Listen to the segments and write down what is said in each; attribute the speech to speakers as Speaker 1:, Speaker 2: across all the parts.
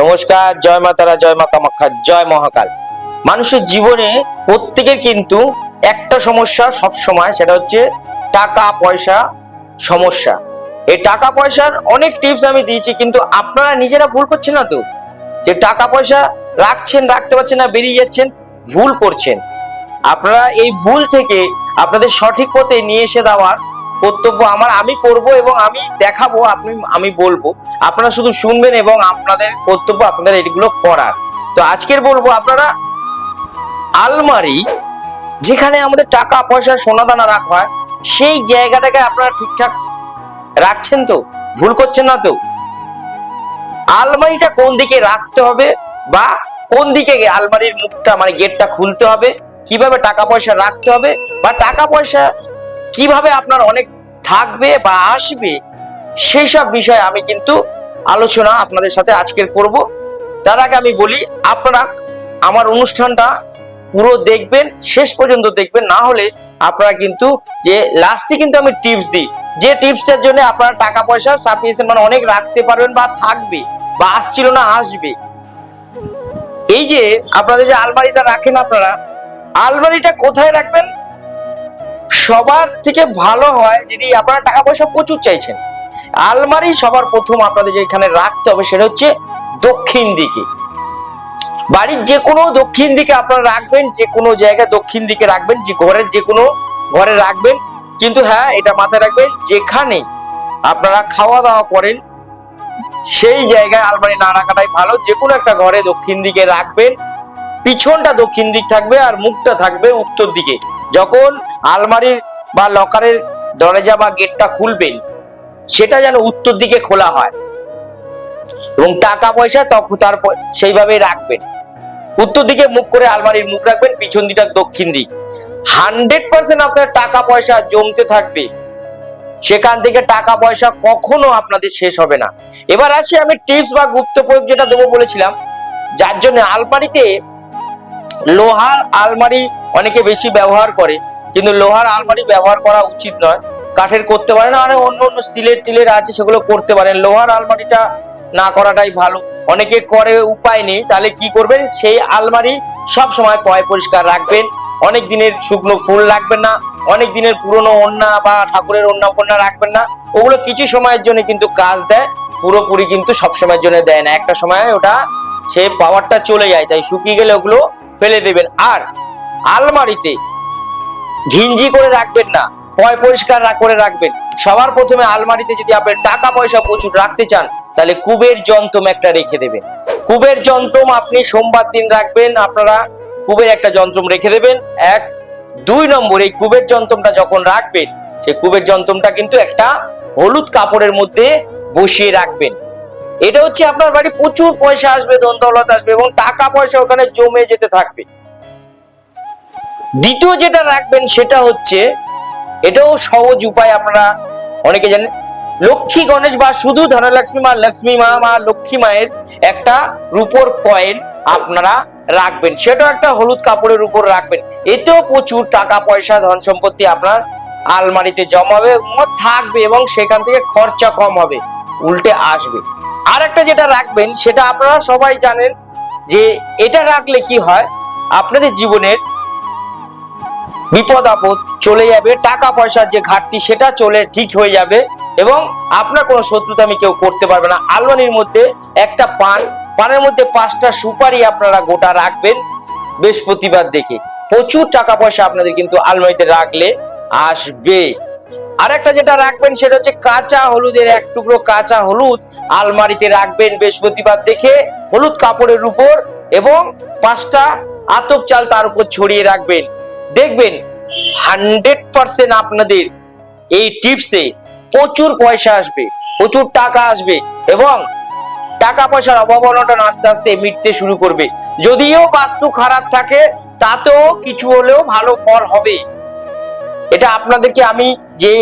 Speaker 1: নমস্কার, জয় মা তারা, জয় মা কামাখ্যা, জয় মহাকাল। মানুষের জীবনে প্রত্যেকের কিন্তু একটা সমস্যা সব সময় সেটা হচ্ছে টাকা পয়সা সমস্যা। এই টাকা পয়সার অনেক টিপস আমি দিয়েছি, কিন্তু আপনারা নিজেরা ভুল করছেন না তো? যে টাকা পয়সা রাখছেন, রাখতে পারছেন না, বেরিয়ে যাচ্ছেন, ভুল করছেন। আপনারা এই ভুল থেকে আপনাদের সঠিক পথে নিয়ে এসে দেওয়ার কর্তব্য আমার, আমি করব এবং আমি দেখাবো, আপনি, আমি বলব। আপনারা শুধু শুনবেন এবং আপনাদের কর্তব্য আপনাদের এগুলো করার। তো আজকের বলব আপনারা, আলমারি, যেখানে আমাদের টাকা, পয়সা, সোনা, দানা রাখা হয়, সেই জায়গাটাকে আপনারা ঠিকঠাক রাখছেন তো? ভুল করছেন না তো? আলমারিটা কোন দিকে রাখতে হবে বা কোন দিকে আলমারির মুখটা মানে গেটটা খুলতে হবে? কীভাবে টাকা পয়সা রাখতে হবে? বা টাকা পয়সা কীভাবে আপনার অনেক থাকবে বা আসবে, সেই সব বিষয়ে আমি কিন্তু আলোচনা আপনাদের সাথে আজকের করব। তার আগে আমি বলি, আপনারা আমার অনুষ্ঠানটা পুরো দেখবেন, শেষ পর্যন্ত দেখবেন, না হলে আপনারা কিন্তু যে লাস্টে কিন্তু আমি টিপস দিই। যে টিপসটার জন্য আপনারা টাকা পয়সা সাফিসিয়েন্ট মানে অনেক রাখতে পারবেন বা থাকবে বা আসছিল না, আসবে। এই যে আপনাদের যে আলমারিটা রাখেন আপনারা, আলমারিটা কোথায় রাখবেন? সবার থেকে ভালো হয় যদি আপনারা টাকা পয়সা প্রচুর চাইছেন। আলমারি সবার প্রথম আপনাদের যেখানে রাখতে হবে সেটা হচ্ছে দক্ষিণ দিকে। বাড়ির যে কোনো দক্ষিণ দিকে আপনারা রাখবেন যে কোনো জায়গায় দক্ষিণ দিকে রাখবেন, যে ঘরের যে কোনো ঘরে রাখবেন। কিন্তু হ্যাঁ এটা মাথায় রাখবেন, যেখানে আপনারা খাওয়া দাওয়া করেন, সেই জায়গায় আলমারি না রাখাটাই ভালো। যে কোনো একটা ঘরে দক্ষিণ দিকে রাখবেন পিছনটা দক্ষিণ দিক থাকবে আর মুখটা থাকবে উত্তর দিকে। যখন আলমারির বা লকারের দরজা বা গেটটা খুলবেন, সেটা যেন উত্তর দিকে খোলা হয়। এবং টাকা পয়সা তখন তারপর সেইভাবে রাখবেন। উত্তর দিকে মুখ করে আলমারির মুখ রাখবেন, পিছন দিকটা দক্ষিণ দিক। হান্ড্রেড পার্সেন্ট আপনার টাকা পয়সা জমতে থাকবে। সেখান থেকে টাকা পয়সা কখনো আপনাদের শেষ হবে না। এবার আসি আমি টিপস বা গুপ্ত প্রয়োগ যেটা দেবো বলেছিলাম। যার জন্য আলমারিতে লোহার আলমারি অনেকে বেশি ব্যবহার করে, কিন্তু লোহার আলমারি ব্যবহার করা উচিত নয়। কাঠের করতে পারেন আর অন্য অন্য স্টিলের টিলের আছে, সেগুলো করতে পারেন। লোহার আলমারিটা না করাটাই ভালো। অনেকে করে, উপায় নেই, তাহলে কি করবেন? সেই আলমারি সব সময় পয় পরিষ্কার রাখবেন। অনেক দিনের শুকনো ফুল রাখবেন না, অনেক দিনের পুরনো ওন্না বা ঠাকুরের ওন্না ফন্না রাখবেন না। ওগুলো কিছু সময়ের জন্য কিন্তু কাজ দেয়, পুরোপুরি কিন্তু সব সময়ের জন্য দেয় না। একটা সময় ওটা, সে পাওয়ারটা চলে যায়, তাই শুকিয়ে গেলে ওগুলো ফেলে দেবেন। আর আলমারিতে ঘিঞ্জি করে রাখবেন না, পয় পরিষ্কার করে রাখবেন। সবার প্রথমে আলমারিতে যদি আপনি টাকা পয়সা প্রচুর রাখতে চান, তাহলে কুবের যন্ত্রম একটা রেখে দেবেন। কুবের যন্ত্রম আপনি সোমবার দিন রাখবেন, আপনারা কুবের একটা যন্ত্রম রেখে দেবেন। এক, দুই নম্বর, এই কুবের যন্ত্রমটা যখন রাখবেন, সেই কুবের যন্ত্রমটা কিন্তু একটা হলুদ কাপড়ের মধ্যে বসিয়ে রাখবেন। এটা হচ্ছে আপনার বাড়ি প্রচুর পয়সা আসবে ধন দৌলত আসবে এবং টাকা পয়সা ওখানে জমে যেতে থাকবে। দ্বিতীয় যেটা রাখবেন সেটা হচ্ছে, এটাও সহজ উপায় আপনারা অনেকে জানেন, লক্ষ্মী গণেশ বা শুধু ধনলক্ষ্মী মা, লক্ষ্মী মা মা লক্ষ্মী মায়ের একটা রূপোর কয়েন আপনারা রাখবেন। সেটা একটা হলুদ কাপড়ের উপর রাখবেন। এতেও প্রচুর টাকা পয়সা, ধন সম্পত্তি আপনার আলমারিতে জমাবে থাকবে এবং সেখান থেকে খরচা কম হবে, উল্টে আসবে। আর একটা যেটা রাখবেন, সেটা আপনারা সবাই জানেন যে এটা রাখলে কি হয়? আপনাদের জীবনের বিপদ আপদ চলে যাবে, টাকা পয়সার যে ঘাটতি, সেটা চলে ঠিক হয়ে যাবে এবং আপনার কোনো শত্রুতা আমি কেউ করতে পারবে না। আলমারির মধ্যে একটা পান, পানের মধ্যে পাঁচটা সুপারি আপনারা গোটা রাখবেন বৃহস্পতিবার দেখে। প্রচুর টাকা পয়সা আপনাদের কিন্তু আলমারিতে রাখলে আসবে। আর একটা যেটা রাখবেন সেটা হচ্ছে কাঁচা হলুদের এক টুকরো কাঁচা হলুদ আলমারিতে রাখবেন বৃহস্পতিবার দেখে হলুদ কাপড়ের উপর এবং পাঁচটা আতপ চাল তার উপর ছড়িয়ে রাখবেন। দেখবেন হান্ড্রেড পার্সেন্ট আপনাদের এই টিপসে প্রচুর পয়সা আসবে, প্রচুর টাকা আসবে এবং টাকা পয়সার অনটন আস্তে আস্তে মিটতে শুরু করবে। যদিও বাস্তু খারাপ থাকে, তাতেও কিছু হলেও ভালো ফল হবে। এটা আপনাদেরকে আমি যে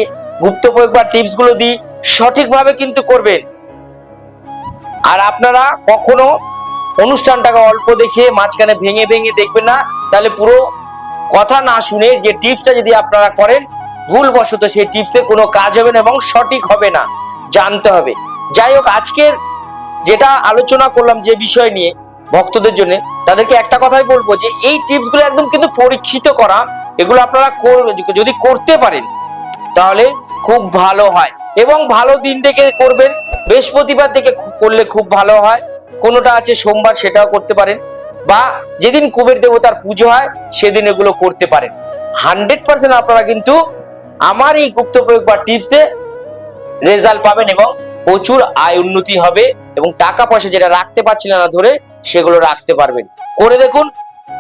Speaker 1: গুপ্ত প্রয়োগ বা টিপসগুলো দিই, সঠিকভাবে কিন্তু করবেন। আর আপনারা কখনো অনুষ্ঠানটাকে অল্প দেখে মাঝখানে ভেঙে ভেঙে দেখবেন না, তাহলে পুরো কথা না শুনে যে টিপসটা যদি আপনারা করেন, ভুলবশত সেই টিপসে কোনো কাজ হবে না এবং সঠিক হবে না, জানতে হবে। যাই হোক, আজকের যেটা আলোচনা করলাম যে বিষয় নিয়ে ভক্তদের জন্য, তাদেরকে একটা কথাই বলব যে, এই টিপসগুলো একদম কিন্তু পরীক্ষিত করা, এগুলো আপনারা যদি করতে পারেন তাহলে খুব ভালো হয়। এবং ভালো দিন থেকে করবেন, বৃহস্পতিবার থেকে করলে খুব ভালো হয়। কোনোটা আছে সোমবার সেটাও করতে পারেন। বা যেদিন কুবের দেবতার পুজো হয়, সেদিন এগুলো করতে পারেন। হান্ড্রেড পার্সেন্ট আপনারা কিন্তু আমার এই গুপ্ত প্রয়োগ বা টিপসে রেজাল্ট পাবেন এবং প্রচুর আয় উন্নতি হবে এবং টাকা পয়সা যেটা রাখতে পারছিলেন না ধরে সেগুলো রাখতে পারবেন। করে দেখুন,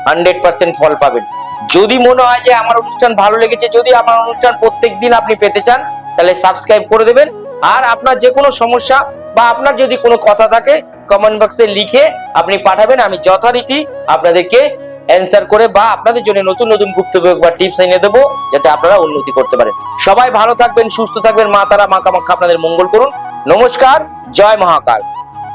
Speaker 1: হান্ড্রেড পার্সেন্ট ফল পাবেন। যদি মনে হয় যে আমার অনুষ্ঠান ভালো লেগেছে, যদি আমার অনুষ্ঠান প্রত্যেক দিন আপনি পেতে চান, তাহলে সাবস্ক্রাইব করে দেবেন। আর আপনার যে কোনো সমস্যা বা আপনার যদি কোনো কথা থাকে কমেন্ট বক্সে লিখে আপনি পাঠাবেন, আমি যথারীতি আপনাদেরকে অ্যান্সার করে বা আপনাদের জন্য নতুন নতুন গুপ্ত প্রয়োগ বা টিপস এনে দেবো, যাতে আপনারা উন্নতি করতে পারেন। সবাই ভালো থাকবেন, সুস্থ থাকবেন মা তারা মা কামাখ্যা আপনাদের মঙ্গল করুন। নমস্কার, জয় মহাকাল।